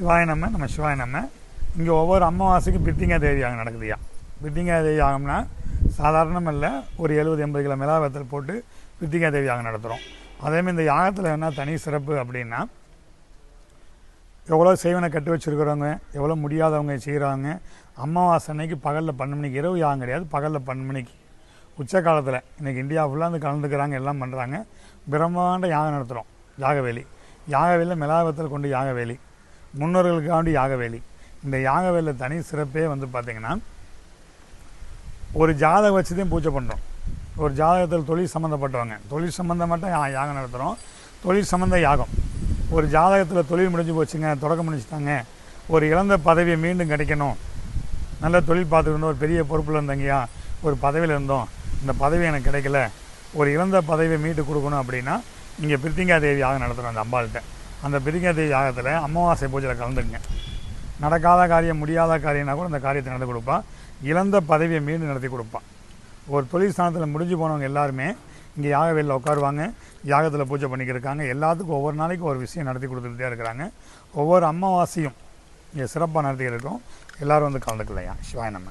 சிவாய நம்ம நம்ம சிவாய நம்ம இங்கே ஒவ்வொரு அமாவாசைக்கும் பித்திங்கா தேதி ஆகும் நடக்குதுயா பித்திங்கா தேதி ஆகும்னா சாதாரணம் இல்லை ஒரு எழுபது எண்பது கிலோ மிளகாவத்தல் போட்டு பித்திங்கா தேவி யாகம் நடத்துகிறோம் அதேமாதிரி இந்த யாகத்தில் என்ன தனி சிறப்பு அப்படின்னா எவ்வளோ செய்வனை கட்டி வச்சுருக்கிறவங்க எவ்வளோ முடியாதவங்க செய்கிறாங்க அமாவாசை அன்னைக்கு பகலில் பன்னெண்டு மணிக்கு இரவு யாகம் கிடையாது பகலில் பன்னெண்டு மணிக்கு. உச்ச காலத்தில் இன்றைக்கி இந்தியா ஃபுல்லாக வந்து கலந்துக்கிறாங்க எல்லாம் பண்ணுறாங்க பிரம்மாண்ட யாகம் நடத்துகிறோம் யாகவேலி. யாகவேலியில் மிளாவத்தில் கொண்டு யாகவேலி. முன்னோர்களுக்காண்டி யாகவேலி. இந்த யாகவேலியில் தனி சிறப்பே வந்து பார்த்திங்கன்னா ஒரு ஜாதகம் வச்சு தான் பூஜை பண்ணுறோம் ஒரு ஜாதகத்தில் தொழில் சம்மந்தப்பட்டவங்க தொழில் சம்மந்தமாட்ட யாகம் நடத்துகிறோம் தொழில் சம்மந்த யாகம். ஒரு ஜாதகத்தில் தொழில் முடிஞ்சு போச்சுங்க தொடக்கம் முடிச்சுட்டாங்க ஒரு இழந்த பதவியை மீண்டும் கிடைக்கணும். நல்ல தொழில் பார்த்துக்கணும் ஒரு பெரிய பொறுப்பில் இருந்தங்கயா ஒரு பதவியில் இருந்தோம். இந்த பதவி எனக்கு கிடைக்கல. ஒரு இழந்த பதவியை மீட்டு கொடுக்கணும் அப்படின்னா இங்கே பிரித்திங்கா தேவி யாகம் நடத்துகிறோம் அந்த அம்பாள்கிட்ட. அந்த பிரித்திங்கா யாகத்தில் அமாவாசை பூஜையில் கலந்துங்க நடக்காத காரியம் முடியாத காரியம்னா கூட அந்த காரியத்தை நடத்தி கொடுப்பான் இழந்த பதவியை மீண்டும் நடத்தி கொடுப்பான் ஒரு தொழில் ஸ்தானத்தில் முடிஞ்சு போனவங்க எல்லாருமே இங்கே யாக வெளியில் உட்காருவாங்க. யாகத்தில் பூஜை பண்ணிக்கிருக்காங்க எல்லாத்துக்கும் ஒவ்வொரு நாளைக்கும் ஒரு விஷயம் நடத்தி கொடுத்துக்கிட்டே இருக்கிறாங்க. ஒவ்வொரு அமாவாசையும் இங்கே சிறப்பாக நடத்திக்கிட்டு இருக்கோம். எல்லோரும் வந்து கலந்துக்கலையா? சிவாய நம்ம